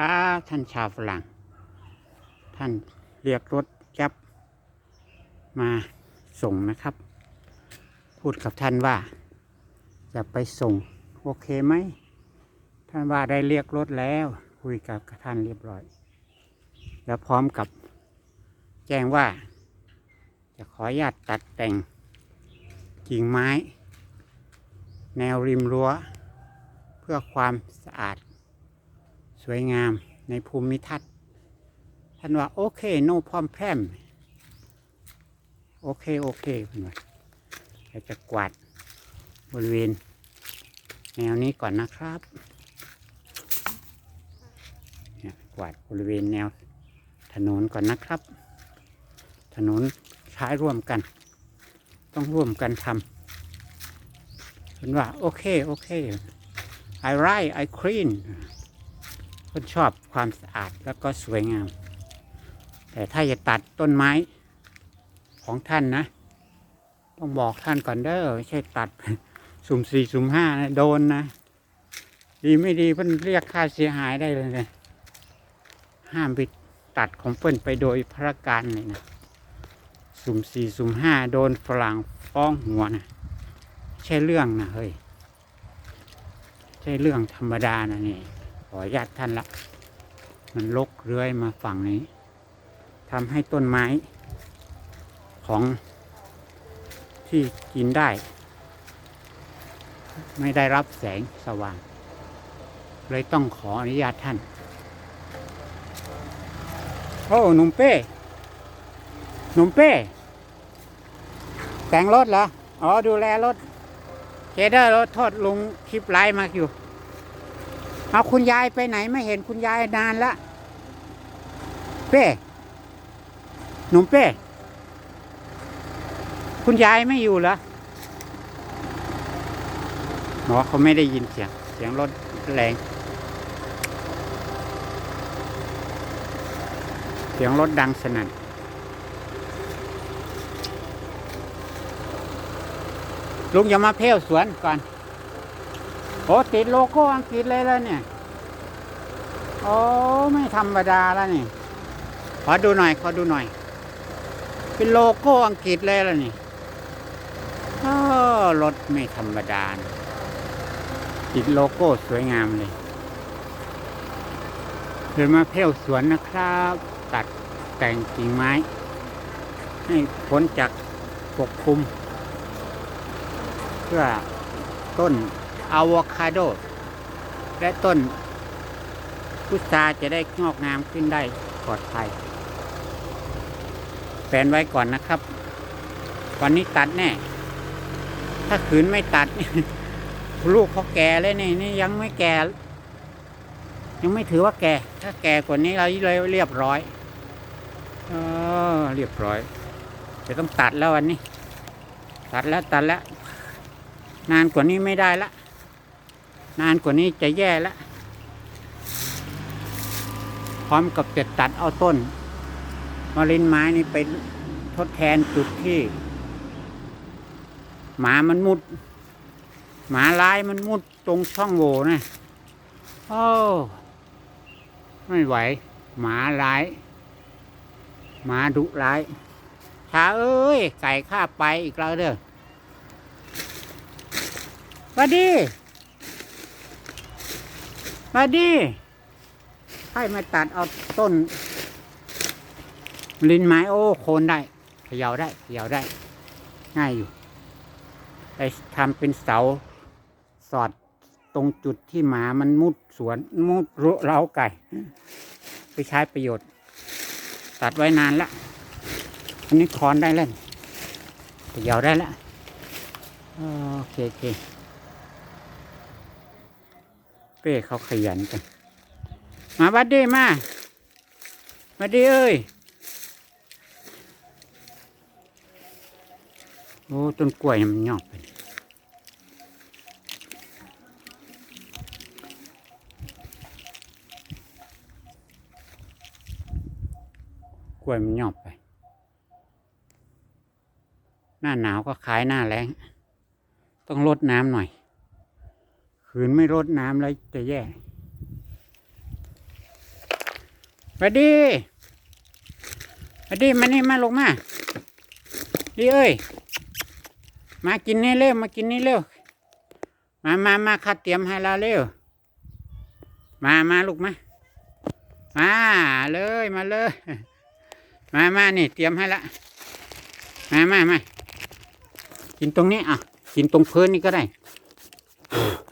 ครับท่านชาวฝรั่ง ท่านเรียกรถแก๊ปมาส่งนะครับ พูดกับท่านว่า จะไปส่งโอเคไหม ท่านว่าได้เรียกรถแล้ว คุยกับท่านเรียบร้อย แล้วพร้อมกับแจ้งว่า จะขออนุญาตตัดแต่งกิ่งไม้ แนวริมรั้ว เพื่อความสะอาด สวยงามในภูมิทัศน์ท่านว่าโอเคโนพร้อมแพร่มโอเค โอเคเพื่อนว่าเราจะกวาดบริเวณ แนวนี้ก่อนนะครับเนี่ยกวาดบริเวณแนวถนนก่อนนะครับ ถนนใช้ร่วมกัน ต้องร่วมกันทำเป็นว่า โอเค โอเค I right I clean นชอบความสะอาดแล้วก็สวยงาม แต่ถ้าจะตัดต้นไม้ของท่านนะ ต้องบอกท่านก่อนเด้อไม่ใช่ตัดสุ่มสี่สุ่มห้านะโดนนะ ดีไม่ดีเพิ่นเรียกค่าเสียหายได้เลยนะห้ามไปตัดของเพิ่นไปโดยพระการเลยนะสุ่มสี่สุ่มห้าโดนฝรั่งฟ้องหัวนะใช่เรื่องนะเฮ้ยใช่เรื่องธรรมดานะนี่ ออนุญาตท่านละ มันลกเรื้อยมาฝั่งนี้ทำให้ต้นไม้ ของที่กินได้ ไม่ได้รับแสงสว่าง เลยต้องขออนุญาตท่าน โอ้หนุ่มเป้หนุ่มเป้ แต่งรถเหรอ อ๋อ ดูแลรถเคเดอร์รถโทษลุงคลิปไลน์มาอยู่ เอาคุณยายไปไหนไม่เห็นคุณยายนานละ เป้หนุ่มเป้ คุณยายไม่อยู่เหรอหมอเขาไม่ได้ยินเสียง เสียงรถแรง เสียงรถดังสนั่นลุงอย่ามาเพ่วสวนก่อน โอ้ติดโลโก้อังกฤษเลยแล้วเนี่ย โอ้ไม่ธรรมดาแล้วนี่ ขอดูหน่อย ขอดูหน่อย เป็นโลโก้อังกฤษเลยแล้วนี่อ้รถไม่ธรรมดานะติดโลโก้สวยงามเลยเดินมาเพ่วสวนนะครับ ตัดแต่งกิ่งไม้ ให้พ้นจากปกคลุม เพื่อต้น อะโวคาโด และต้นพุทราจะได้งอกงามขึ้นได้ปลอดภัยแฟนไว้ก่อนนะครับ วันนี้ตัดแน่ ถ้าขืนไม่ตัด ลูกเขาแก่เลยนี่นี่ยังไม่แก่ ยังไม่ถือว่าแก่ ถ้าแก่กว่านี้เราเลยเรียบร้อยเออเรียบร้อย จะต้องตัดแล้ววันนี้ ตัดแล้วตัดแล้ว นานกว่านี้ไม่ได้ละ นานกว่านี้จะแย่และพร้อมกับจะตัดเอาต้นมะลินไม้นี่ไปทดแทนจุดที่ หมามันมุด หมาลายมันมุดตรงช่องโหว่นะโอ้ไม่ไหว หมาลาย หมาดุร้ายช้าเอ้ย ไก่ข้าไปอีกแล้วเด้อมาดี มาดีให้มาตัดเอาต้น ลินไม้โอ้โคนได้เขย่าได้เขย่าได้ ง่ายอยู่ไปทำเป็นเสาสอดตรงจุดที่หมามันมุดสวนมุดรุเล้าไก่ ไปใช้ประโยชน์ ตัดไว้นานละอันนี้คอนได้แล้วเขย่าได้แล้วโอเคโอเคเป้เขาขยันกัน มาบัดดี้มาบัดดี้เอ้ย โอ้ต้นกล้วยมันงอกไปกล้วยมันงอกไป หน้าหนาวก็ขายหน้าแรงต้องลดน้ำหน่อย ขืนไม่รดน้ำแล้วจะแย่สวัสดีสวัสดีมานี่มาลงมา ดีเอ้ย มากินนี่เร็ว มากินนี่เร็ว มามามาข้าเตรียมให้เราเร็ว มามาลูกมา มาเลยมาเลย มามานี่เตรียมให้ละ มามามากินตรงนี้อะ กินตรงพื้นนี่ก็ได้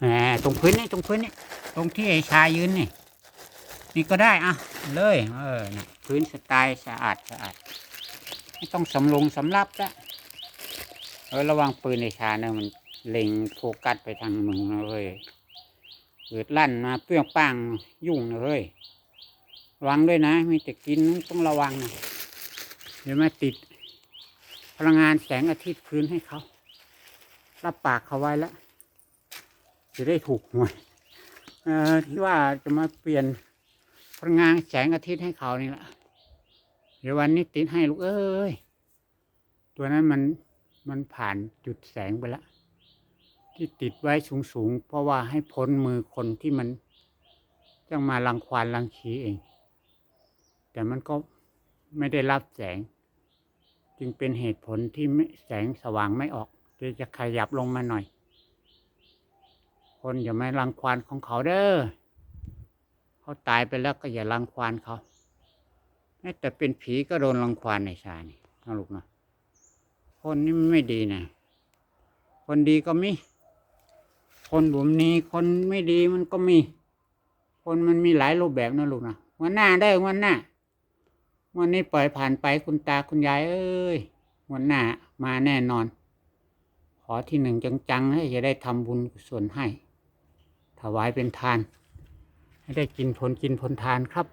แหมตรงพื้นนี่ตรงพื้นนี่ตรงที่ไอ้ชายยืนนี่ นี่ก็ได้อะเลย เออนี่พื้นสไตล์สะอาดสะอาดไม่ต้องสำลงสำรับละเออระวังปืนไอ้ชาเนี่ยมันเล็งโฟกัสไปทางมึงนะเว้ยเกิดลั่นมาเปรี้ยงป้างยุ่งนะเว้ยระวังด้วยนะ มีแต่กินต้องระวังนะเดี๋ยวมาติด พลังงานแสงอาทิตย์คืนให้เขา รับปากเขาไว้แล้ว จะได้ถูกหวยเอ่อที่ว่าจะมาเปลี่ยนพลังงานแสงอาทิตย์ให้เขานี่แหละเดี๋ยววันนี้ติดให้ลูกเอ้ยตัวนั้นมันมันผ่านจุดแสงไปแล้วที่ติดไว้สูงๆ เพราะว่าให้พ้นมือคนที่มันจะมารังควานรังขีเอง แต่มันก็ไม่ได้รับแสง จึงเป็นเหตุผลที่ไม่แสงสว่างไม่ออกจะจะขยับลงมาหน่อย คนอย่ามารังควานของเขาเด้อเขาตายไปแล้วก็อย่ารังควานเขาแม้แต่เป็นผีก็โดนรังควานในชานี่นะลูกนะคนนี่ไม่ดีนะคนดีก็มี คนบุมนี้คนไม่ดีมันก็มี คนมันมีหลายรูปแบบนะลูกนะวันหน้าได้วันหน้าวันนี้ปล่อยผ่านไปคุณตาคุณยายเอ้ยวันหน้ามาแน่นอน ขอที่หนึ่งจังๆให้จะได้ทำบุญกุศลให้ ถวายเป็นทาน ให้ได้กินผลกินผลทานครับ